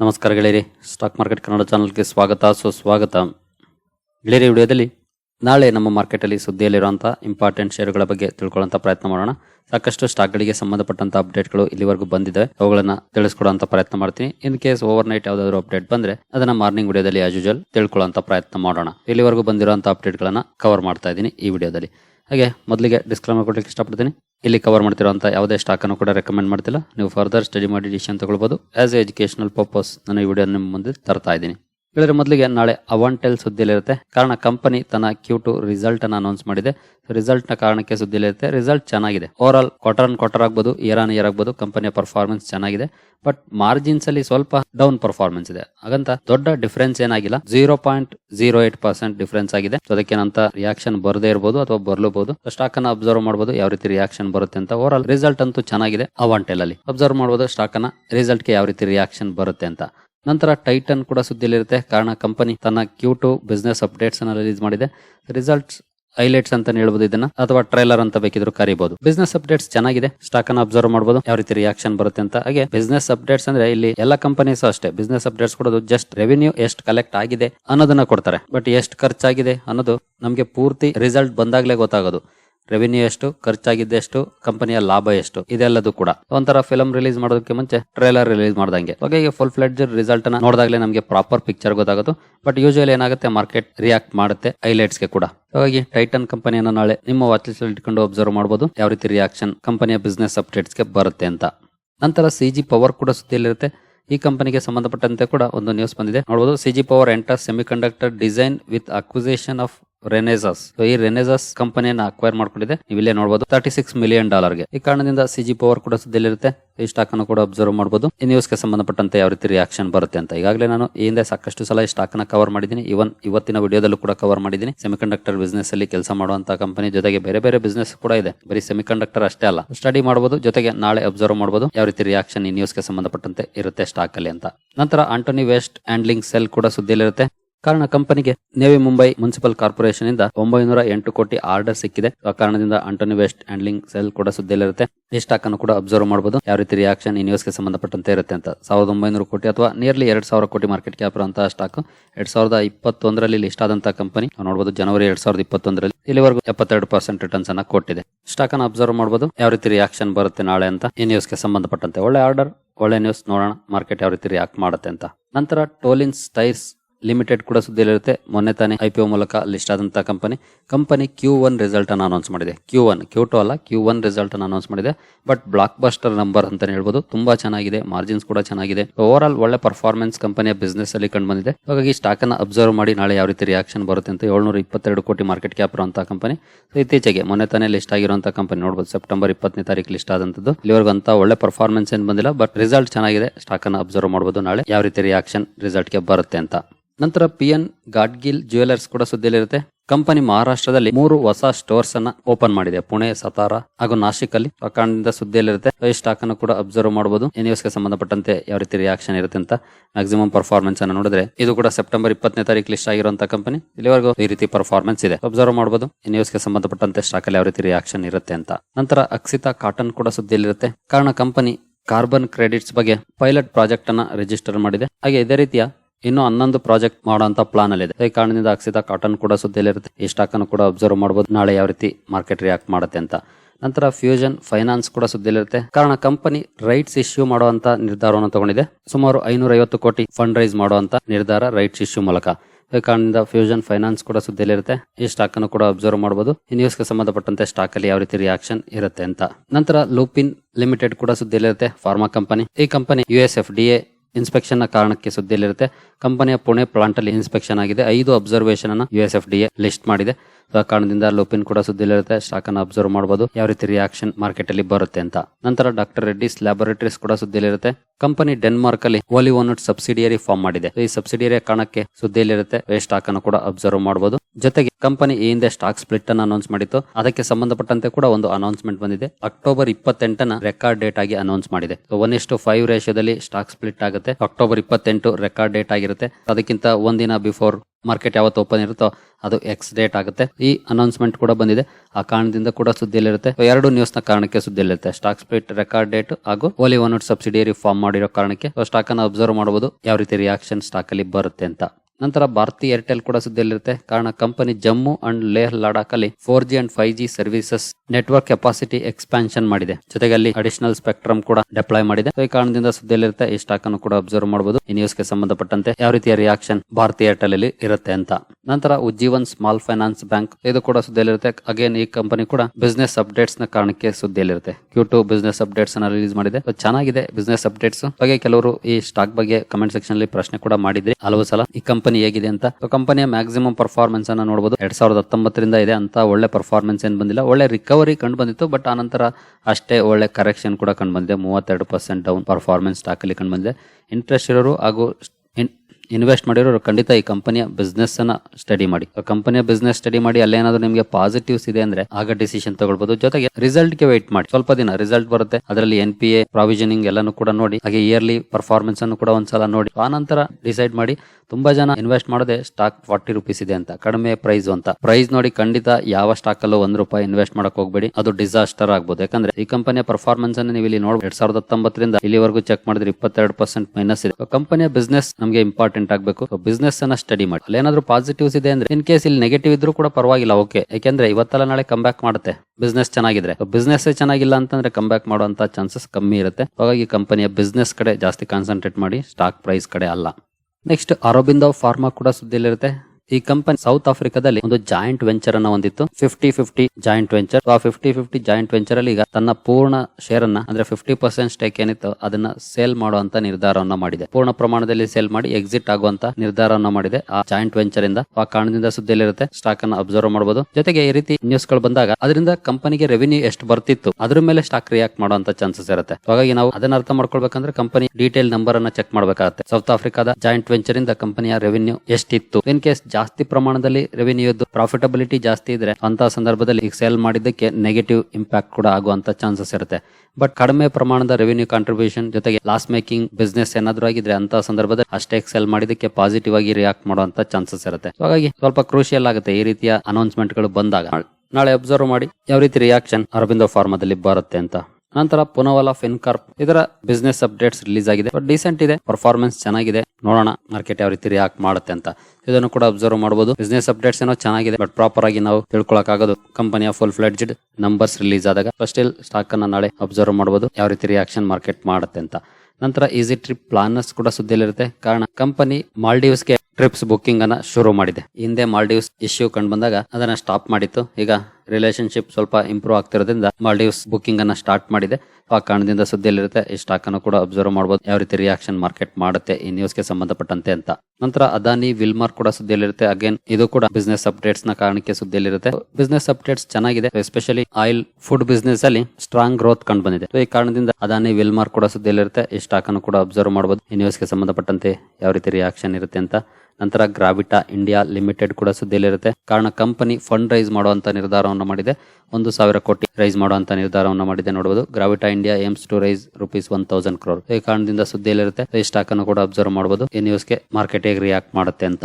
ನಮಸ್ಕಾರ ಗೆಳೆಯರಿ. Stock market Kannada ಚಾನಲ್ಗೆ ಸ್ವಾಗತ, ಸುಸ್ವಾಗತ. ಗೆಳೆಯರಿ ವಿಡಿಯೋದಲ್ಲಿ ನಾಳೆ ನಮ್ಮ ಮಾರ್ಕೆಟಲ್ಲಿ ಸುದ್ದಿಯಲ್ಲಿರುವಂಥ ಇಂಪಾರ್ಟೆಂಟ್ ಷೇರುಗಳ ಬಗ್ಗೆ ತಿಳ್ಕೊಳ್ಳೋಂಥ ಪ್ರಯತ್ನ ಮಾಡೋಣ. ಸಾಕಷ್ಟು ಸ್ಟಾಕ್ಗಳಿಗೆ ಸಂಬಂಧಪಟ್ಟಂಥ ಅಪ್ಡೇಟ್ಗಳು ಇಲ್ಲಿವರೆಗೂ ಬಂದಿದೆ. ಅವುಗಳನ್ನು ತಿಳಿಸ್ಕೊಡೋಂಥ ಪ್ರಯತ್ನ ಮಾಡ್ತೀನಿ. ಇನ್ ಕೇಸ್ ಓವರ್ ನೈಟ್ ಯಾವುದಾದ್ರು ಅಪ್ಡೇಟ್ ಬಂದ್ರೆ ಅದನ್ನ ಮಾರ್ನಿಂಗ್ ವಿಡಿಯೋದಲ್ಲಿ ಆಸ್ ಯೂಶಲ್ ತಿಳ್ಕೊಳ್ಳೋಂಥ ಪ್ರಯತ್ನ ಮಾಡೋಣ. ಇಲ್ಲಿವರೆಗೂ ಬಂದಿರುವಂಥ ಅಪ್ಡೇಟ್ಗಳನ್ನು ಕವರ್ ಮಾಡ್ತಾ ಇದ್ದೀನಿ ಈ ವಿಡಿಯೋದಲ್ಲಿ. ಹಾಗೆ ಮೊದಲಿಗೆ ಡಿಸ್ಕ್ಲೈಮರ್ ಕೊಡ್ಲಿಕ್ಕೆ ಇಷ್ಟಪಡ್ತೀನಿ. ಇಲ್ಲಿ ಕವರ್ ಮಾಡ್ತಿರುವಂಥ ಯಾವುದೇ ಸ್ಟಾಕ್ ಅನ್ನು ಕೂಡ ರೆಕಮೆಂಡ್ ಮಾಡ್ತಿಲ್ಲ. ನೀವು ಫರ್ದರ್ ಸ್ಟಡಿ ಮಾಡಿ ಡಿಸಿಷನ್ ತಗೊಳ್ಬಹುದು ಆಸ್ ಎ ಎಜುಕೇಶನಲ್ ಪರ್ಪಸ್ ನಾನು ಈ ವಿಡಿಯೋ ನಿಮ್ಮ ಮುಂದೆ ತರ್ತಾ ಇದ್ದೀನಿ. ಹೇಳಿದ್ರೆ ಮೊದಲಿಗೆ ನಾಳೆ ಅವಾಂಟೆಲ್ ಸುದ್ದಿಯಲ್ಲಿರುತ್ತೆ. ಕಾರಣ ಕಂಪನಿ ತನ್ನ ಕ್ಯೂ ಟು ರಿಸಲ್ಟ್ ಅನ್ನು ಅನೌನ್ಸ್ ಮಾಡಿದೆ. ರಿಸಲ್ಟ್ನ ಕಾರಣಕ್ಕೆ ಸುದ್ದಿಯಲ್ಲಿರುತ್ತೆ. ರಿಸಲ್ಟ್ ಚೆನ್ನಾಗಿದೆ. Overall quarter on quarter ಆಗ್ಬೋದು ಇಯರ್ ಆನ್ ಇಯರ್ ಆಗ್ಬೋದು ಕಂಪನಿಯ ಪರ್ಫಾರ್ಮೆನ್ಸ್ ಚೆನ್ನಾಗಿದೆ. ಬಟ್ ಮಾರ್ಜಿನ್ಸ್ ಅಲ್ಲಿ ಸ್ವಲ್ಪ ಡೌನ್ ಪರ್ಫಾರ್ಮೆನ್ಸ್ ಇದೆ. ಹಾಗಂತ ದೊಡ್ಡ ಡಿಫರೆನ್ಸ್ ಏನಾಗಿಲ್ಲ. Zero point zero eight percent difference ಆಗಿದೆ. ಅದಕ್ಕೆ ಅದಕ್ಕೇನಂತ ರಿಯಾಕ್ಷನ್ ಬರದೇ ಇರಬಹುದು ಅಥವಾ ಬರಲೂಬಹುದು ಸ್ಟಾಕ್ ಅನ್ನ ಅಬ್ಸರ್ವ್ ಮಾಡಬಹುದು ಯಾವ ರೀತಿ ರಿಯಾಕ್ಷನ್ ಬರುತ್ತೆ ಅಂತ. ಓವರ್ ಆಲ್ ರಿಸಲ್ಟ್ ಅಂತೂ ಚೆನ್ನಾಗಿದೆ ಅವಾಂಟೆಲ್ ಅಲ್ಲಿ. ಅಬ್ಸರ್ವ್ ಮಾಡಬಹುದು ಸ್ಟಾಕ್ ಅನ್ನ ರಿಸಲ್ಟ್ಗೆ ಯಾವ ರೀತಿ ರಿಯಾಕ್ಷನ್ ಬರುತ್ತೆ ಅಂತ. ನಂತರ ಟೈಟನ್ ಕೂಡ ಸುದ್ದಿಯಲ್ಲಿರುತ್ತೆ. ಕಾರಣ ಕಂಪನಿ ತನ್ನ ಕ್ಯೂ ಟು ಬಿಸ್ನೆಸ್ ಅಪ್ಡೇಟ್ಸ್ ಅನ್ನ ರಿಲೀಸ್ ಮಾಡಿದೆ. ರಿಸಲ್ಟ್ಸ್ ಹೈಲೈಟ್ಸ್ ಅಂತ ಹೇಳ್ಬೋದು ಇದನ್ನ. ಅಥವಾ ಟ್ರೈಲರ್ ಅಂತ ಬೇಕಿದ್ರು ಕರಿಬಹುದು ಬಿಸ್ನೆಸ್ ಅಪ್ಡೇಟ್ಸ್ ಚೆನ್ನಾಗಿದೆ. ಸ್ಟಾಕ್ ಅನ್ನ ಅಬ್ಸರ್ವ್ ಮಾಡಬಹುದು ಯಾವ ರೀತಿ ರಿಯಾಕ್ಷನ್ ಬರುತ್ತೆ ಅಂತ. ಹಾಗೆ ಬಿಸ್ನೆಸ್ ಅಪ್ಡೇಟ್ಸ್ ಅಂದ್ರೆ ಇಲ್ಲಿ ಎಲ್ಲ ಕಂಪನೀಸ್ ಅಷ್ಟೇ. ಬಿಸ್ನೆಸ್ ಅಪ್ಡೇಟ್ಸ್ ಕೊಡೋದು ಜಸ್ಟ್ ರೆವಿನ್ಯೂ ಎಷ್ಟು ಕಲೆಕ್ಟ್ ಆಗಿದೆ ಅನ್ನೋದನ್ನ ಕೊಡ್ತಾರೆ. ಬಟ್ ಎಷ್ಟು ಖರ್ಚಾಗಿದೆ ಅನ್ನೋದು ನಮಗೆ ಪೂರ್ತಿ ರಿಸಲ್ಟ್ ಬಂದಾಗಲೇ ಗೊತ್ತಾಗೋದು. ರೆವಿನ್ಯೂ ಎಷ್ಟು, ಖರ್ಚಾಗಿದ್ದೆ ಎಷ್ಟು ಕಂಪನಿಯ ಲಾಭ ಎಷ್ಟು, ಇದೆಲ್ಲದೂ ಕೂಡ. ಒಂಥರ ಫಿಲಂ ರಿಲೀಸ್ ಮಾಡೋದಕ್ಕೆ ಮುಂಚೆ ಟ್ರೇಲರ್ ರಿಲೀಸ್ ಮಾಡ್ದಂಗೆ. ಹಾಗಾಗಿ ಫುಲ್ ಫ್ಲೆಡ್ಜ್ ರಿಸಲ್ಟ್ ಅನ್ನ ನೋಡಿದಾಗಲೇ ನಮಗೆ ಪ್ರಾಪರ್ ಪಿಕ್ಚರ್ ಗೊತ್ತಾಗೋದು. ಬಟ್ ಯೂಶುವಲಿ ಏನಾಗುತ್ತೆ ಮಾರ್ಕೆಟ್ ರಿಯಾಕ್ಟ್ ಮಾಡುತ್ತೆ ಹೈಲೈಟ್ಸ್ಗೆ ಕೂಡ. ಹಾಗಾಗಿ ಟೈಟನ್ ಕಂಪನಿಯನ್ನು ನಾಳೆ ನಿಮ್ಮ ವಾಚ್ ಇಟ್ಕೊಂಡು ಅಬ್ಸರ್ವ್ ಮಾಡಬಹುದು ಯಾವ ರೀತಿ ರಿಯಾಕ್ಷನ್ ಕಂಪನಿಯ ಬಿಸ್ನೆಸ್ ಅಪ್ಡೇಟ್ಸ್ಗೆ ಬರುತ್ತೆ ಅಂತ. ನಂತರ ಸಿ ಜಿ ಪವರ್ ಕೂಡ ಸುದ್ದಿಯಲ್ಲಿರುತ್ತೆ. ಈ ಕಂಪನಿಗೆ ಸಂಬಂಧಪಟ್ಟಂತೆ ಕೂಡ ಒಂದು ನ್ಯೂಸ್ ಬಂದಿದೆ. ನೋಡಬಹುದು C G power enter semiconductor design with acquisition of Renesas ಈ ರೆನೆಸಸ್ ಕಂಪನಿಯನ್ನ ಅಕ್ವೈರ್ ಮಾಡ್ಕೊಂಡಿದೆ. ನೀವು ಇಲ್ಲೇ ನೋಡಬಹುದು ತರ್ಟಿ ಸಿಕ್ಸ್ ಮಿಲಿಯನ್ ಡಾಲರ್ಗೆ ಈ ಕಾರಣದಿಂದ ಸಿಜಿ ಪವರ್ ಕೂಡ ಸುದ್ದಿಯಲ್ಲಿರುತ್ತೆ. ಈ ಸ್ಟಾಕ್ ಅನ್ನು ಕೂಡ ಅಬ್ಸರ್ವ್ ಮಾಡಬಹುದು ಈ ನ್ಯೂಸ್ಗೆ ಸಂಬಂಧಪಟ್ಟಂತೆ ಯಾವ ರೀತಿ ರಿಯಾಕ್ಷನ್ ಬರುತ್ತೆ ಅಂತ ಈಗಾಗಲೇ ನಾನು ಈ ಹಿಂದೆ ಸಾಕಷ್ಟು ಸಲ ಈ ಸ್ಟಾಕ್ನ ಕವರ್ ಮಾಡಿದ್ದೀನಿ. ಇವನ್ ಇವತ್ತಿನ ವಿಡಿಯೋದಲ್ಲೂ ಕೂಡ ಕವರ್ ಮಾಡಿದ್ದೀನಿ. ಸೆಮಿಕಂಡಕ್ಟರ್ ಬಿಸ್ನೆಸ್ ಅಲ್ಲಿ ಕೆಲಸ ಮಾಡುವಂತಹ ಕಂಪನಿ ಜೊತೆಗೆ ಬೇರೆ ಬೇರೆ ಬಿಸ್ನೆಸ್ ಕೂಡ ಇದೆ. ಬರೀ ಸೆಮಿಕಂಡಕ್ಟರ್ ಅಷ್ಟೇ ಅಲ್ಲ. ಸ್ಟಡಿ ಮಾಡಬಹುದು ಜೊತೆಗೆ ನಾಳೆ ಅಬ್ಸರ್ವ್ ಮಾಡಬಹುದು ಯಾವ ರೀತಿ ರಿಯಾಕ್ಷನ್ ಈ ನ್ಯೂಸ್ಗೆ ಸಂಬಂಧಪಟ್ಟಂತೆ ಇರುತ್ತೆ ಸ್ಟಾಕ್ ಅಲ್ಲಿ ಅಂತ. ನಂತರ ಆಂಟೋನಿ ವೆಸ್ಟ್ ಹ್ಯಾಂಡ್ಲಿಂಗ್ ಸೆಲ್ ಕೂಡ ಸುದ್ದಿಯಲ್ಲಿರುತ್ತೆ. ಕಾರಣ ಕಂಪನಿಗೆ ನೇವಿ ಮುಂಬೈ ಮುನ್ಸಿಪಲ್ ಕಾರ್ಪೊರೇಷನ್ ಇಂದ ಒಂಬೈನೂರ ಎಂಟು ಕೋಟಿ ಆರ್ಡರ್ ಸಿಕ್ಕಿದೆ. ಆ ಕಾರಣದಿಂದ ಅಂಟೋನಿ ವೆಸ್ಟ್ ಹ್ಯಾಂಡ್ಲಿಂಗ್ ಸೆಲ್ ಕೂಡ ಸುದ್ದಿಯಲ್ಲಿರುತ್ತೆ. ಈ ಸ್ಟಾಕ್ ಅನ್ನು ಕೂಡ ಅಬ್ಸರ್ವ್ ಮಾಡಬಹುದು ಯಾವ ರೀತಿ ರಿಯಾಕ್ಷನ್ ಈ ನ್ಯೂಸ್ಗೆ ಸಂಬಂಧಪಟ್ಟಂತೆ ಇರುತ್ತೆ ಅಂತ. ಸಾವಿರದ ಒಂಬೈನೂರು ಕೋಟಿ ಅಥವಾ ನಿಯರ್ಲಿ ಎರಡ್ ಸಾವಿರ ಕೋಟಿ ಮಾರ್ಕೆಟ್ ಕ್ಯಾಪ್ ಇರುವಂತಹ ಸ್ಟಾಕ್ ಎರಡ್ ಸಾವಿರದ ಇಪ್ಪತ್ತೊಂದರಲ್ಲಿ ಲಿಸ್ಟ್ ಆದಂತಹ ಕಂಪನಿ ನೋಡಬಹುದು ಜನವರಿ ಎರಡ್ ಸಾವಿರದ ಇಪ್ಪತ್ತೊಂದರಲ್ಲಿ ಇಲ್ಲಿವರೆಗೂ ಎಪ್ಪತ್ತೆರಡು ಪರ್ಸೆಂಟ್ ರಿಟರ್ನ್ಸ್ ಅನ್ನ ಕೊಟ್ಟಿದೆ. ಸ್ಟಾಕ್ ಅನ್ನು ಅಬ್ಸರ್ವ್ ಮಾಡಬಹುದು ಯಾವ ರೀತಿ ರಿಯಾಕ್ಷನ್ ಬರುತ್ತೆ ನಾಳೆ ಅಂತ ಈ ನ್ಯೂಸ್ಗೆ ಸಂಬಂಧಪಟ್ಟಂತೆ. ಒಳ್ಳೆ ಆರ್ಡರ್ ಒಳ್ಳೆ ನ್ಯೂಸ್ ನೋಡೋಣ. ಮಾರ್ಕೆಟ್ ಯಾವ ರೀತಿ ರಿಯಾಕ್ಟ್ ಮಾಡುತ್ತೆ ಅಂತ. ನಂತರ ಟೋಲಿನ್ಸ್ ಟೈರ್ಸ್ ಲಿಮಿಟೆಡ್ ಕೂಡ ಸುದ್ದಿಯಲ್ಲಿರುತ್ತೆ. ಮೊನ್ನೆ ತಾನೇ ಐ ಪಿ ಒ ಮೂಲಕ ಲಿಸ್ಟ್ ಆದಂತಹ company company Q one result ಅನ್ನು ಅನೌನ್ಸ್ ಮಾಡಿದೆ. ಕ್ಯೂ ಒನ್ ಕ್ಯೂ ಟು ಅಲ್ಲ ಕ್ಯೂ ಒನ್ ರಿಸಲ್ಟ್ ಅನ್ನು ಅನೌನ್ಸ್ ಮಾಡಿದೆ. ಬಟ್ ಬ್ಲಾಕ್ ಬಸ್ಟರ್ ನಂಬರ್ ಅಂತಾನೆ ಹೇಳ್ಬೋದು. ತುಂಬಾ ಚೆನ್ನಾಗಿದೆ. ಮಾರ್ಜಿನ್ಸ್ ಕೂಡ ಚೆನ್ನಾಗಿದೆ. ಓವರ್ ಆಲ್ ಒಳ್ಳೆ ಪರ್ಫಾರ್ಮೆನ್ಸ್ ಕಂಪನಿಯ ಬಿಸ್ನೆಸ್ ಅಲ್ಲಿ ಕಂಡು ಬಂದಿದೆ. ಹಾಗಾಗಿ ಸ್ಟಾಕ್ ಅನ್ನು ಅಬ್ಸರ್ವ್ ಮಾಡಿ ನಾಳೆ ಯಾವ ರೀತಿ ರಿಯಾಕ್ಷನ್ ಬರುತ್ತೆ ಅಂತ ಏಳ್ನೂರ ಇಪ್ಪತ್ತೆರಡು ಕೋಟಿ ಮಾರ್ಕೆಟ್ ಕ್ಯಾಪ್ ಇರುವಂತಹ ಕಂಪನಿ ಇತ್ತೀಚೆಗೆ ಮೊನ್ನೆ ತಾನೇ ಲಿಸ್ಟ್ ಆಗಿರುವಂತಹ ಕಂಪನಿ ನೋಡಬಹುದು ಸೆಪ್ಟೆಂಬರ್ ಇಪ್ಪತ್ತನೇ ತಾರೀಕು ಲಿಸ್ಟ್ ಆದಂತದ್ದು. ಇಲ್ಲಿವರೆಗೂ ಅಂತ ಒಳ್ಳೆ ಪರ್ಫಾರ್ಮೆನ್ಸ್ ಏನು ಬಂದಿಲ್ಲ. ಬಟ್ ರಿಸಲ್ಟ್ ಚೆನ್ನಾಗಿದೆ. ಸ್ಟಾಕ್ ಅನ್ನು ಅಬ್ಸರ್ವ್ ಮಾಡಬಹುದು ನಾಳೆ ಯಾವ ರೀತಿ ರಿಯಾಕ್ಷನ್ ರಿಸಲ್ಟ್ಗೆ ಬರುತ್ತೆ ಅಂತ. ನಂತರ ಪಿ ಎನ್ ಗಾಡ್ಗಿಲ್ ಜ್ಯುವೆಲರ್ಸ್ ಕೂಡ ಸುದ್ದಿಯಲ್ಲಿರುತ್ತೆ. ಕಂಪನಿ ಮಹಾರಾಷ್ಟ್ರದಲ್ಲಿ ಮೂರು ಹೊಸ ಸ್ಟೋರ್ಸ್ ಅನ್ನ ಓಪನ್ ಮಾಡಿದೆ. ಪುಣೆ, ಸತಾರ ಹಾಗೂ ನಾಶಿಕ್ ಅಲ್ಲಿ ಪ್ರಕರಣದಿಂದ ಕಾರಣದಿಂದ ಸುದ್ದಿಯಲ್ಲಿರುತ್ತೆ. ಈ ಸ್ಟಾಕ್ ಅನ್ನು ಕೂಡ ಅಬ್ಸರ್ವ್ ಮಾಡಬಹುದು. ನ್ಯೂಸ್ಗೆ ಸಂಬಂಧಪಟ್ಟಂತೆ ಯಾವ ರೀತಿ ರಿಯಾಕ್ಷನ್ ಇರುತ್ತೆ ಅಂತ ಮ್ಯಾಕ್ಸಿಮಮ್ ಪರ್ಫಾರ್ಮೆನ್ಸ್ ಅನ್ನು ನೋಡಿದ್ರೆ ಇದು ಕೂಡ ಸೆಪ್ಟೆಂಬರ್ ಇಪ್ಪತ್ತನೇ ತಾರೀಕು ಲಿಸ್ಟ್ ಆಗಿರುವಂತಹ ಕಂಪನಿ. ಇಲ್ಲಿವರೆಗೂ ಈ ರೀತಿ ಪರ್ಫಾರ್ಮೆನ್ಸ್ ಇದೆ. ಅಬ್ಸರ್ವ್ ಮಾಡಬಹುದು. ನ್ಯೂಸ್ಗೆ ಸಂಬಂಧಪಟ್ಟಂತೆ ಸ್ಟಾಕ್ ಅಲ್ಲಿ ಯಾವ ರೀತಿ ರಿಯಾಕ್ಷನ್ ಇರುತ್ತೆ ಅಂತ. ನಂತರ ಅಕ್ಸಿತಾ ಕಾಟನ್ ಕೂಡ ಸುದ್ದಿಯಲ್ಲಿರುತ್ತೆ. ಕಾರಣ ಕಂಪನಿ ಕಾರ್ಬನ್ ಕ್ರೆಡಿಟ್ಸ್ ಬಗ್ಗೆ ಪೈಲಟ್ ಪ್ರಾಜೆಕ್ಟ್ ಅನ್ನ ರಿಜಿಸ್ಟರ್ ಮಾಡಿದೆ. ಹಾಗೆ ಇದೇ ರೀತಿಯ ಇನ್ನು ಹನ್ನೊಂದು ಪ್ರಾಜೆಕ್ಟ್ ಮಾಡುವಂತ ಪ್ಲಾನ್ ಅಲ್ಲಿ ಇದೆ ಈ ಕಾರಣದಿಂದ ಅಕ್ಷಿತಾ ಕಾಟನ್ ಕೂಡ ಸುದ್ದಿಯಲ್ಲಿರುತ್ತೆ. ಈ ಸ್ಟಾಕ್ ಅನ್ನು ಕೂಡ ಅಬ್ಸರ್ವ್ ಮಾಡಬಹುದು ನಾಳೆ ಯಾವ ರೀತಿ ಮಾರ್ಕೆಟ್ ರಿಯಾಕ್ಟ್ ಮಾಡುತ್ತೆ ಅಂತ. ನಂತರ ಫ್ಯೂಷನ್ ಫೈನಾನ್ಸ್ ಕೂಡ ಸುದ್ದಿಯಲ್ಲಿರುತ್ತೆ. ಕಾರಣ ಕಂಪನಿ ರೈಟ್ಸ್ ಇಶ್ಯೂ ಮಾಡುವಂತ ನಿರ್ಧಾರವನ್ನು ತಗೊಂಡಿದೆ. ಸುಮಾರು ಐನೂರ ಐವತ್ತು ಕೋಟಿ ಫಂಡ್ ರೈಸ್ ಮಾಡುವಂತ ನಿರ್ಧಾರ ರೈಟ್ಸ್ ಇಶ್ಯೂ ಮೂಲಕ. ಈ ಕಾರಣದಿಂದ ಫ್ಯೂಷನ್ ಫೈನಾನ್ಸ್ ಕೂಡ ಸುದ್ದಿಯಲ್ಲಿರುತ್ತೆ. ಈ ಸ್ಟಾಕ್ ಅನ್ನು ಕೂಡ ಅಬ್ಸರ್ವ್ ಮಾಡಬಹುದು ಈ ನ್ಯೂಸ್ಗೆ ಸಂಬಂಧಪಟ್ಟಂತೆ ಸ್ಟಾಕ್ ಅಲ್ಲಿ ಯಾವ ರೀತಿ ರಿಯಾಕ್ಷನ್ ಇರುತ್ತೆ ಅಂತ. ನಂತರ ಲೂಪಿನ್ ಲಿಮಿಟೆಡ್ ಕೂಡ ಸುದ್ದಿಯಲ್ಲಿರುತ್ತೆ. ಫಾರ್ಮಾ ಕಂಪನಿ ಈ company U S F D A ಇನ್ಸ್ಪೆಕ್ಷನ್ನ ಕಾರಣಕ್ಕೆ ಸುದ್ದಿಯಲ್ಲಿರುತ್ತೆ. ಕಂಪನಿಯ ಪುಣೆ ಪ್ಲಾಂಟ್ ಅಲ್ಲಿ ಇನ್ಸ್ಪೆಕ್ಷನ್ ಆಗಿದೆ. ಐದು ಅಬ್ಸರ್ವೇಷನ್ ಅನ್ನ U S F D A list ಮಾಡಿದೆ. ಕಾರಣದಿಂದ ಲೋಪಿನ್ ಕೂಡ ಸುದ್ದಿಲಿರುತ್ತೆ ಸ್ಟಾಕ್ ಅನ್ನು ಅಬ್ಸರ್ವ್ ಮಾಡಬಹುದು ಯಾವ ರೀತಿ ರಿಯಾಕ್ಷನ್ ಮಾರ್ಕೆಟ್ ಅಲ್ಲಿ ಬರುತ್ತೆ ಅಂತ. ನಂತರ ಡಾಕ್ಟರ್ ರೆಡ್ಡಿಸ್ ಲ್ಯಾಬೊರೇಟರೀಸ್ ಕೂಡ ಸುದ್ದಿಲಿರುತ್ತೆ ಕಂಪನಿ ಡೆನ್ಮಾರ್ಕ್ ಅಲ್ಲಿ ಓಲಿ ಒನ್ ಸಬ್ಸಿಡಿಯರಿ ಫಾರ್ಮ್ ಮಾಡಿದೆ. ಈ ಸಬ್ಸಿಡಿಯರಿ ಕಾರಣಕ್ಕೆ ಸುದ್ದಿಯಲ್ಲಿರುತ್ತೆ. ಸ್ಟಾಕ್ ಅನ್ನು ಕೂಡ ಅಬ್ಸರ್ವ್ ಮಾಡಬಹುದು ಜೊತೆಗೆ ಕಂಪನಿ ಈ ಹಿಂದೆ ಸ್ಟಾಕ್ ಸ್ಪ್ಲಿಟ್ ಅನ್ನು ಅನೌನ್ಸ್ ಮಾಡಿತ್ತು. ಅದಕ್ಕೆ ಸಂಬಂಧಪಟ್ಟಂತೆ ಕೂಡ ಒಂದು ಅನೌನ್ಸ್ಮೆಂಟ್ ಬಂದಿದೆ. ಅಕ್ಟೋಬರ್ ಇಪ್ಪತ್ತೆಂಟನ ರೆಕಾರ್ಡ್ ಡೇಟ್ ಆಗಿ ಅನೌನ್ಸ್ ಮಾಡಿದೆ. ಒನ್ ಇಷ್ಟು ಫೈವ್ ರೇಷಿಯೋದಲ್ಲಿ ಸ್ಟಾಕ್ ಸ್ಪ್ಲಿಟ್ ಆಗುತ್ತೆ. ಅಕ್ಟೋಬರ್ ಇಪ್ಪತ್ತೆಂಟು ರೆಕಾರ್ಡ್ ಡೇಟ್ ಆಗಿರುತ್ತೆ. ಅದಕ್ಕಿಂತ ಒಂದಿನ ಬಿಫೋರ್ ಮಾರ್ಕೆಟ್ ಯಾವತ್ತು ಓಪನ್ ಇರುತ್ತೋ ಅದು ಎಕ್ಸ್ ಡೇಟ್ ಆಗುತ್ತೆ. ಈ ಅನೌನ್ಸ್ಮೆಂಟ್ ಕೂಡ ಬಂದಿದೆ. ಆ ಕಾರಣದಿಂದ ಕೂಡ ಸುದ್ದಿಯಲ್ಲಿರುತ್ತೆ. ಎರಡು ನ್ಯೂಸ್ನ ಕಾರಣಕ್ಕೆ ಸುದ್ದಿಯಲ್ಲಿರುತ್ತೆ. ಸ್ಟಾಕ್ ಸ್ಪ್ಲಿಟ್ ರೆಕಾರ್ಡ್ ಡೇಟ್ ಹಾಗೂ ಓಲಿ ಒನ್ ಸಬ್ಸಿಡಿಯರಿ ಫಾರ್ಮ್ ಮಾಡಿರೋ ಕಾರಣಕ್ಕೆ ಸ್ಟಾಕ್ ಅನ್ನು ಅಬ್ಸರ್ವ್ ಮಾಡಬಹುದು ಯಾವ ರೀತಿ ರಿಯಾಕ್ಷನ್ ಸ್ಟಾಕ್ ಅಲ್ಲಿ ಬರುತ್ತೆ ಅಂತ. ನಂತರ ಭಾರತಿ ಏರ್ಟೆಲ್ ಕೂಡ ಸುದ್ದಿಯಲ್ಲಿರುತ್ತೆ. ಕಾರಣ ಕಂಪನಿ ಜಮ್ಮು ಅಂಡ್ ಲೇಹ್ ಲಡಾಖ್ ಅಲ್ಲಿ four G and five G services network capacity expansion ಮಾಡಿದೆ. ಜೊತೆಗೆ ಅಲ್ಲಿ ಅಡಿಷನಲ್ ಸ್ಪೆಕ್ಟ್ರಮ್ ಕೂಡ ಡೆಪ್ಲೈ ಮಾಡಿದೆ. ಈ ಕಾರಣದಿಂದ ಸುದ್ದಿಯಲ್ಲಿರುತ್ತೆ. ಈ ಸ್ಟಾಕ್ ಅನ್ನು ಕೂಡ ಅಬ್ಸರ್ವ್ ಮಾಡಬಹುದು ಈ ನ್ಯೂಸ್ಗೆ ಸಂಬಂಧಪಟ್ಟಂತೆ ಯಾವ ರೀತಿಯ ರಿಯಾಕ್ಷನ್ ಭಾರತಿ ಏರ್ಟೆಲ್ ಅಲ್ಲಿ ಇರುತ್ತೆ ಅಂತ. ನಂತರ ಉಜ್ಜೀವನ್ ಸ್ಮಾಲ್ ಫೈನಾನ್ಸ್ ಬ್ಯಾಂಕ್, ಇದು ಕೂಡ ಸುದ್ದಿಯಲ್ಲಿರುತ್ತೆ. ಅಗೇನ್ ಈ ಕಂಪನಿ ಕೂಡ ಬಿಸ್ನೆಸ್ ಅಪ್ಡೇಟ್ಸ್ನ ಕಾರಣಕ್ಕೆ ಸುದ್ದಿಯಲ್ಲಿರುತ್ತೆ. ಕ್ಯೂ ಟು ಬಿಸ್ನೆಸ್ ಅಪ್ಡೇಟ್ಸ್ ಅನ್ನ ರಿಲೀಸ್ ಮಾಡಿದೆ. ಚೆನ್ನಾಗಿದೆ ಬಿಸ್ನೆಸ್ ಅಪ್ಡೇಟ್ಸ್ ಹಾಗೆ ಕೆಲವರು ಈ ಸ್ಟಾಕ್ ಬಗ್ಗೆ ಕಮೆಂಟ್ ಸೆಕ್ಷನ್ ಅಲ್ಲಿ ಪ್ರಶ್ನೆ ಕೂಡ ಮಾಡಿದ್ರಿ, ಹಲವು ಸಲ ಈ ಕಂಪನಿ ಹೇಗಿದೆ ಅಂತ. ಕಂಪನಿಯ ಮ್ಯಾಕ್ಸಿಮಮ್ ಪರ್ಫಾರ್ಮೆನ್ಸ್ ಅನ್ನ ನೋಡಬಹುದು ಎರಡ್ ಸಾವಿರದ ಹತ್ತೊಂಬತ್ತರಿಂದ ಇದೆ ಅಂತ ಒಳ್ಳೆ ಪರ್ಫಾರ್ಮೆನ್ಸ್ ಏನ್ ಬಂದಿಲ್ಲ. ಒಳ್ಳೆ ರಿಕವರಿ ಕಂಡು ಬಂದಿತ್ತು ಬಟ್ ಆನಂತರ ಅಷ್ಟೇ ಒಳ್ಳೆ ಕರೆಕ್ಷನ್ ಕೂಡ ಕಂಡು ಬಂದಿದೆ. ಮೂವತ್ತೆರಡು ಪರ್ಸೆಂಟ್ ಡೌನ್ ಪರ್ಫಾರ್ಮೆನ್ಸ್ ಸ್ಟಾಕ್ ಅಲ್ಲಿ ಕಂಡು ಬಂದಿದೆ. ಇಂಟ್ರೆಸ್ಟ್ ಇರೋರು ಹಾಗೂ ಇನ್ವೆಸ್ಟ್ ಮಾಡಿರೋರು ಖಂಡಿತ ಈ ಕಂಪನಿಯ ಬಿಸ್ನೆಸ್ ಅನ್ನ ಸ್ಟಡಿ ಮಾಡಿ. ಕಂಪನಿಯ ಬಿಸ್ನೆಸ್ ಸ್ಟಡಿ ಮಾಡಿ ಅಲ್ಲೇನಾದ್ರೂ ನಿಮಗೆ ಪಾಸಿಟಿವ್ಸ್ ಇದೆ ಅಂದ್ರೆ ಆಗ ಡಿಸಿಷನ್ ತಗೊಳ್ಬಹುದು ಜೊತೆಗೆ ರಿಸಲ್ಟ್ಗೆ ವೇಟ್ ಮಾಡಿ. ಸ್ವಲ್ಪ ದಿನ ರಿಸಲ್ಟ್ ಬರುತ್ತೆ. ಅದರಲ್ಲಿ ಎನ್ ಪಿ ಎ ಪ್ರಾವಿಷನಿಂಗ್ ಎಲ್ಲಾನು ಕೂಡ ನೋಡಿ, ಹಾಗೆ ಇಯರ್ಲಿ ಪರ್ಫಾರ್ಮೆನ್ಸ್ ಅನ್ನು ಕೂಡ ಒಂದ್ಸಲ ನೋಡಿ. ಆ ನಂತರ ಡಿಸೈಡ್ ಮಾಡಿ, ತುಂಬಾ ಜನ ಇನ್ವೆಸ್ಟ್ ಮಾಡದೆ ಸ್ಟಾಕ್ ಫಾರ್ಟಿ ರುಪೀಸ್ ಇದೆ ಅಂತ, ಕಡಿಮೆ ಪ್ರೈಸ್ ಅಂತ. ಪ್ರೈಸ್ ನೋಡಿ ಖಂಡಿತ ಯಾವ ಸ್ಟಾಕ್ ಅಲ್ಲೂ ಒಂದ್ ರೂಪಾಯಿ ಇನ್ವೆಸ್ಟ್ ಮಾಡಕ್ ಹೋಗ್ಬೇಡಿ. ಅದು ಡಿಸಾಸ್ಟರ್ ಆಗ್ಬೋದು. ಯಾಕಂದ್ರೆ ಈ ಕಂಪನಿಯ ಪರ್ಫಾರ್ಮೆನ್ಸ್ ಅನ್ನು ನೀವು ಇಲ್ಲಿ ನೋಡಿ, ಎರಡ್ ಸಾವಿರದ ಹತ್ತೊಂಬತ್ತರಿಂದ ಇಲ್ಲಿವರೆಗೂ ಚೆಕ್ ಮಾಡಿದ್ರೆ ಇಪ್ಪತ್ತೆರಡು ಪರ್ಸೆಂಟ್ ಮೈನಸ್ ಇದೆ. ಕಂಪನಿಯ ಬಿಸ್ನೆಸ್ ನಮಗೆ ಇಂಪಾರ್ಟೆಂಟ್ ಆಗಬೇಕು. ಬಿಸ್ನೆಸ್ ಅನ್ನ ಸ್ಟಡಿ ಮಾಡಿ. ಅಲ್ಲಿ ಏನಾದ್ರು ಪಾಸಿಟಿವ್ಸ್ ಇದೆ ಅಂದ್ರೆ ಇನ್ ಕೇಸ್ ಇಲ್ಲಿ ನೆಗೆಟಿವ್ ಇದ್ರೂ ಕೂಡ ಪರವಾಗಿಲ್ಲ ಓಕೆ ಯಾಕೆಂದ್ರೆ ಇವತ್ತಲ್ಲ ನಾಳೆ ಕಮ್ ಬ್ಯಾಕ್ ಮಾಡುತ್ತೆ. ಬಿಸ್ನೆಸ್ ಚೆನ್ನಾಗಿದ್ರೆ. ಬಿಸ್ನೆಸ್ ಚೆನ್ನಾಗಿಲ್ಲ ಅಂತಂದ್ರೆ ಕಮ್ ಬ್ಯಾಕ್ ಮಾಡುವಂತ ಚಾನ್ಸಸ್ ಕಮ್ಮಿ ಇರುತ್ತೆ. ಹಾಗಾಗಿ ಕಂಪನಿಯ ಬಿಸ್ನೆಸ್ ಕಡೆ ಜಾಸ್ತಿ ಕಾನ್ಸಂಟ್ರೇಟ್ ಮಾಡಿ ಸ್ಟಾಕ್ ಪ್ರೈಸ್ ಕಡೆ ಅಲ್ಲ. ನೆಕ್ಸ್ಟ್ ಅರೋಬಿಂದ ಫಾರ್ಮಾ ಕೂಡ ಸುದ್ದಿಯಲ್ಲಿರುತ್ತೆ. ಈ ಕಂಪನಿ ಸೌತ್ ಆಫ್ರಿಕಾದಲ್ಲಿ ಒಂದು ಜಾಯಿಂಟ್ ವೆಂಚರ್ ಅನ್ನ ಹೊಂದಿತ್ತು. ಫಿಫ್ಟಿ ಫಿಫ್ಟಿ ಜಾಯಿಂಟ್ ವೆಂಚರ್ ಆ ಫಿಫ್ಟಿ ಫಿಫ್ಟಿ ಜಾಯಿಂಟ್ ವೆಂಚರ್ ಅಲ್ಲಿ ಈಗ ತನ್ನ ಪೂರ್ಣ ಶೇರ್ ಅನ್ನ, ಅಂದ್ರೆ ಫಿಫ್ಟಿ ಪರ್ಸೆಂಟ್ ಸ್ಟೇಕ್ ಏನಿತ್ತು ಅದನ್ನ ಸೇಲ್ ಮಾಡುವಂತ ನಿರ್ಧಾರವನ್ನ ಮಾಡಿದೆ. ಪೂರ್ಣ ಪ್ರಮಾಣದಲ್ಲಿ ಸೇಲ್ ಮಾಡಿ ಎಕ್ಸಿಟ್ ಆಗುವಂತ ನಿರ್ಧಾರವನ್ನ ಮಾಡಿದೆ. ಆ ಜಾಯಿಂಟ್ ವೆಂಚರ್ ಇಂದ ಆ ಕಾರಣದಿಂದ ಸುದ್ದಿಯಲ್ಲಿರುತ್ತೆ. ಸ್ಟಾಕ್ ಅನ್ನ ಅಬ್ಸರ್ವ್ ಮಾಡಬಹುದು ಜೊತೆಗೆ ಈ ರೀತಿ ನ್ಯೂಸ್ಗಳು ಬಂದಾಗ ಅದರಿಂದ ಕಂಪನಿಗೆ ರೆವಿನ್ಯೂ ಎಷ್ಟು ಬರ್ತಿತ್ತು, ಅದ್ರ ಮೇಲೆ ಸ್ಟಾಕ್ ರಿಯಾಕ್ಟ್ ಮಾಡುವಂತ ಚಾನ್ಸಸ್ ಇರುತ್ತೆ. ಹಾಗಾಗಿ ನಾವು ಅದನ್ನ ಅರ್ಥ ಮಾಡ್ಕೊಳ್ಬೇಕಂದ್ರೆ ಕಂಪನಿ ಡೀಟೇಲ್ ನಂಬರ್ ಅನ್ನ ಚೆಕ್ ಮಾಡಬೇಕಾಗುತ್ತೆ. ಸೌತ್ ಆಫ್ರಿಕಾದ ಜಾಯಿಂಟ್ ವೆಂಚರ್ ಇಂದ ಕಂಪನಿಯ ರೆವಿನ್ಯೂ ಎಷ್ಟಿತ್ತು. ಇನ್ ಕೇಸ್ ಜಾಸ್ತಿ ಪ್ರಮಾಣದಲ್ಲಿ ರೆವಿನ್ಯೂ ಪ್ರಾಫಿಟಬಿಲಿಟಿ ಜಾಸ್ತಿ ಇದ್ರೆ ಅಂತ ಸಂದರ್ಭದಲ್ಲಿ ಈಗ ಸೇಲ್ ಮಾಡಿದ್ದಕ್ಕೆ ನೆಗೆಟಿವ್ ಇಂಪ್ಯಾಕ್ಟ್ ಕೂಡ ಆಗುವಂತ ಚಾನ್ಸಸ್ ಇರುತ್ತೆ. ಬಟ್ ಕಡಿಮೆ ಪ್ರಮಾಣದ ರೆವಿನ್ಯೂ ಕಾಂಟ್ರಿಬ್ಯೂಷನ್ ಜೊತೆಗೆ ಲಾಸ್ ಮೇಕಿಂಗ್ ಬಿಸ್ನೆಸ್ ಏನಾದ್ರೂ ಆಗಿದ್ರೆ ಅಂತ ಸಂದರ್ಭದಲ್ಲಿ ಅಷ್ಟೇ ಸೇಲ್ ಮಾಡಿದಕ್ಕೆ ಪಾಸಿಟಿವ್ ಆಗಿ ರಿಯಾಕ್ಟ್ ಮಾಡುವಂತ ಚಾನ್ಸಸ್ ಇರುತ್ತೆ. ಹಾಗಾಗಿ ಸ್ವಲ್ಪ ಕ್ರೂಷಿಯಲ್ ಆಗುತ್ತೆ ಈ ರೀತಿಯ ಅನೌನ್ಸ್ಮೆಂಟ್ಗಳು ಬಂದಾಗ. ನಾಳೆ ಅಬ್ಸರ್ವ್ ಮಾಡಿ ಯಾವ ರೀತಿ ರಿಯಾಕ್ಷನ್ ಅರಬಿಂದೋ ಫಾರ್ಮಾದಲ್ಲಿ ಬರುತ್ತೆ ಅಂತ. ನಂತರ ಪುನವಲ ಫಿನ್ಕಾರ್ಪ್. ಇದರ ಬಿಸ್ನೆಸ್ ಅಪ್ಡೇಟ್ಸ್ ರಿಲೀಸ್ ಆಗಿದೆ. ಬಟ್ ಡಿಸೆಂಟ್ ಇದೆ. ಪರ್ಫಾರ್ಮೆನ್ಸ್ ಚೆನ್ನಾಗಿದೆ. ನೋಡೋಣ ಮಾರ್ಕೆಟ್ ಯಾವ ರೀತಿ ರಿಯಾಕ್ಟ್ ಮಾಡುತ್ತೆ ಅಂತ. ಇದನ್ನು ಕೂಡ ಅಬ್ಸರ್ವ್ ಮಾಡಬಹುದು ಬಿಸ್ನೆಸ್ ಅಪ್ಡೇಟ್ಸ್ ಏನೋ ಚೆನ್ನಾಗಿದೆ. ಬಟ್ ಪ್ರಾಪರ್ ಆಗಿ ನಾವು ತಿಳ್ಕೊಳಕಾಗೋದು ಕಂಪನಿಯ ಫುಲ್ ಫ್ಲೆಡ್ಜ್ ನಂಬರ್ಸ್ ರಿಲೀಸ್ ಆದಾಗ ಫಸ್ಟ್ ಸ್ಟಾಕ್ ಅನ್ನ ನಾಳೆ ಅಬ್ಸರ್ವ್ ಮಾಡಬಹುದು ಯಾವ ರೀತಿ ರಿಯಾಕ್ಷನ್ ಮಾರ್ಕೆಟ್ ಮಾಡುತ್ತೆ ಅಂತ. ನಂತರ ಈಸಿ ಟ್ರಿಪ್ ಪ್ಲಾನರ್ಸ್ ಕೂಡ ಸುದ್ದಿಯಲ್ಲಿರುತ್ತೆ. ಕಾರಣ ಕಂಪನಿ ಮಾಲ್ಡೀವ್ಸ್ಗೆ ಟ್ರಿಪ್ಸ್ ಬುಕ್ಕಿಂಗ್ ಅನ್ನ ಶುರು ಮಾಡಿದೆ. ಹಿಂದೆ ಮಾಲ್ಡೀವ್ಸ್ ಇಶ್ಯೂ ಕಂಡು ಬಂದಾಗ ಅದನ್ನ ಸ್ಟಾಪ್ ಮಾಡಿತ್ತು. ಈಗ ರಿಲೇಶನ್ಶಿಪ್ ಸ್ವಲ್ಪ ಇಂಪ್ರೂವ್ ಆಗ್ತಿರೋದ್ರಿಂದ ಮಾಲ್ಡೀವ್ಸ್ ಬುಕ್ಕಿಂಗ್ ಅನ್ನ ಸ್ಟಾರ್ಟ್ ಮಾಡಿದೆ. ಆ ಕಾರಣದಿಂದ ಸುದ್ದಿಯಲ್ಲಿರುತ್ತೆ, ಈ ಸ್ಟಾಕ್ ಅನ್ನು ಕೂಡ ಅಬ್ಸರ್ವ್ ಮಾಡಬಹುದು ಯಾವ ರೀತಿ ರಿಯಾಕ್ಷನ್ ಮಾರ್ಕೆಟ್ ಮಾಡುತ್ತೆ, ಈ ನ್ಯೂಸ್ಗೆ ಸಂಬಂಧಪಟ್ಟಂತೆ ಅಂತ. ನಂತರ ಅದಾನಿ ವಿಲ್ಮಾರ್ ಕೂಡ ಸುದ್ದಿಯಲ್ಲಿರುತ್ತೆ. ಅಗೇನ್ ಇದು ಕೂಡ ಬಿಸ್ನೆಸ್ ಅಪ್ಡೇಟ್ಸ್ನ ಕಾರಣಕ್ಕೆ ಸುದ್ದಿಯಲ್ಲಿರುತ್ತೆ. ಬಿಸ್ನೆಸ್ ಅಪ್ಡೇಟ್ಸ್ ಚೆನ್ನಾಗಿದೆ. ಎಸ್ಪೆಷಲಿ ಆಯಿಲ್ ಫುಡ್ ಬಿಸ್ನೆಸ್ ಅಲ್ಲಿ ಸ್ಟ್ರಾಂಗ್ ಗ್ರೋತ್ ಕಂಡು ಬಂದಿದೆ. ಈ ಕಾರಣದಿಂದ ಅದಾನಿ ವಿಲ್ಮಾರ್ ಕೂಡ ಸುದ್ದಿಯಲ್ಲಿರುತ್ತೆ. ಈ ಸ್ಟಾಕ್ ಅನ್ನು ಕೂಡ ಅಬ್ಸರ್ವ್ ಮಾಡಬಹುದು ಈ ನ್ಯೂಸ್ಗೆ ಸಂಬಂಧಪಟ್ಟಂತೆ ಯಾವ ರೀತಿ ರಿಯಾಕ್ಷನ್ ಇರುತ್ತೆ ಅಂತ. ನಂತರ ಗ್ರಾವಿಟಾ ಇಂಡಿಯಾ ಲಿಮಿಟೆಡ್ ಕೂಡ ಸುದ್ದಿಯಲ್ಲಿರುತ್ತೆ. ಕಾರಣ ಕಂಪನಿ ಫಂಡ್ ರೈಸ್ ಮಾಡುವಂತ ನಿರ್ಧಾರವನ್ನು ಮಾಡಿದೆ. ಒಂದು ಸಾವಿರ ಕೋಟಿ ರೈಸ್ ಮಾಡುವಂತ ನಿರ್ಧಾರವನ್ನು ಮಾಡಿದೆ ನೋಡಬಹುದು Gravita India aims to raise rupees one thousand crore. ಈ ಕಾರಣದಿಂದ ಸುದ್ದಿಯಲ್ಲಿರುತ್ತೆ. ಈ ಸ್ಟಾಕ್ ಅನ್ನು ಕೂಡ ಅಬ್ಸರ್ವ್ ಮಾಡಬಹುದು ಈ ನ್ಯೂಸ್ಗೆ ಮಾರ್ಕೆಟ್ ಹೇಗೆ ರಿಯಾಕ್ಟ್ ಮಾಡುತ್ತೆ ಅಂತ.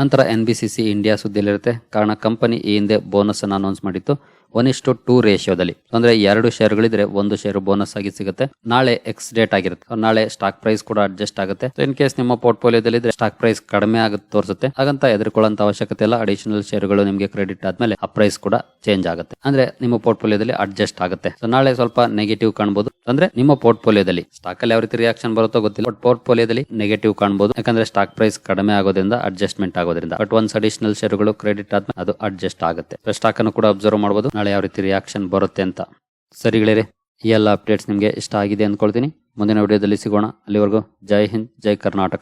ನಂತರ N B C C India ಸುದ್ದಿಯಲ್ಲಿರುತ್ತೆ. ಕಾರಣ ಕಂಪನಿ ಈ ಹಿಂದೆ ಬೋನಸ್ ಅನ್ನು ಅನೌನ್ಸ್ ಮಾಡಿತ್ತು. ಒನ್ ಇಷ್ಟು ಟೂ ರೇಷಿಯೋದಲ್ಲಿ ಅಂದ್ರೆ ಎರಡು ಶೇರ್ಗಳಿದ್ರೆ ಒಂದು ಶೇರ್ ಬೋನಸ್ ಆಗಿ ಸಿಗುತ್ತೆ. ನಾಳೆ ಎಕ್ಸ್ ಡೇಟ್ ಆಗಿರುತ್ತೆ. ನಾಳೆ ಸ್ಟಾಕ್ ಪ್ರೈಸ್ ಕೂಡ ಅಡ್ಜಸ್ಟ್ ಆಗುತ್ತೆ. ಇನ್ ಕೇಸ್ ನಿಮ್ಮ ಪೋರ್ಟ್ಫೋಲಿಯೋದಲ್ಲಿ ಇದ್ರೆ ಸ್ಟಾಕ್ ಪ್ರೈಸ್ ಕಡಿಮೆ ಆಗುತ್ತೆ ತೋರಿಸುತ್ತೆ. ಹಾಗಂತ ಎದುರ್ಕೊಳ್ಳುವಂತ ಅವಶ್ಯಕತೆ ಇಲ್ಲ. ಅಡಿಷನಲ್ ಶೇರ್ಗಳು ನಿಮಗೆ ಕ್ರೆಡಿಟ್ ಆದ್ಮೇಲೆ ಆ ಪ್ರೈಸ್ ಕೂಡ ಚೇಂಜ್ ಆಗುತ್ತೆ. ಅಂದ್ರೆ ನಿಮ್ಮ ಪೋರ್ಟ್ಫೋಲಿಯೋದಲ್ಲಿ ಅಡ್ಜಸ್ಟ್ ಆಗುತ್ತೆ. ಸೊ ನಾಳೆ ಸ್ವಲ್ಪ ನೆಗೆಟಿವ್ ಕಾಣಬಹುದು ಅಂದ್ರೆ ನಿಮ್ಮ ಪೋರ್ಟ್ಫೋಲಿಯೋದಲ್ಲಿ ಸ್ಟಾಕ್ ಅಲ್ಲಿ ಯಾವ ರೀತಿ ರಿಯಾಕ್ಷನ್ ಬರುತ್ತೋ ಗೊತ್ತಿಲ್ಲ. ಬಟ್ ಪೋರ್ಟ್ಫೋಲಿಯೋದಲ್ಲಿ ನೆಗೆಟಿವ್ ಕಾಣಬಹುದು ಯಾಕಂದ್ರೆ ಸ್ಟಾಕ್ ಪ್ರೈಸ್ ಕಡಿಮೆ ಆಗೋದ್ರಿಂದ ಅಡ್ಜಸ್ಟ್ಮೆಂಟ್ ಆಗೋದ್ರಿಂದ. ಬಟ್ ಒನ್ಸ್ ಅಡಿಷನಲ್ ಶೇರ್ಗಳು ಕ್ರೆಡಿಟ್ ಆದ್ಮೇಲೆ ಅದು ಅಡ್ಜಸ್ಟ್ ಆಗುತ್ತೆ. ಸ್ಟಾಕ್ ಅನ್ನು ಕೂಡ ಅಬ್ಸರ್ವ್ ಮಾಡಬಹುದು ನಾಳೆ ಯಾವ ರೀತಿ ರಿಯಾಕ್ಷನ್ ಬರುತ್ತೆ ಅಂತ. ಸರಿ ಗೆಳೆಯರೆ, ಈ ಎಲ್ಲ ಅಪ್ಡೇಟ್ಸ್ ನಿಮಗೆ ಇಷ್ಟ ಆಗಿದೆ ಅಂದ್ಕೊಳ್ತೀನಿ. ಮುಂದಿನ ವಿಡಿಯೋದಲ್ಲಿ ಸಿಗೋಣ. ಅಲ್ಲಿವರೆಗೂ ಜೈ ಹಿಂದ್, ಜೈ ಕರ್ನಾಟಕ.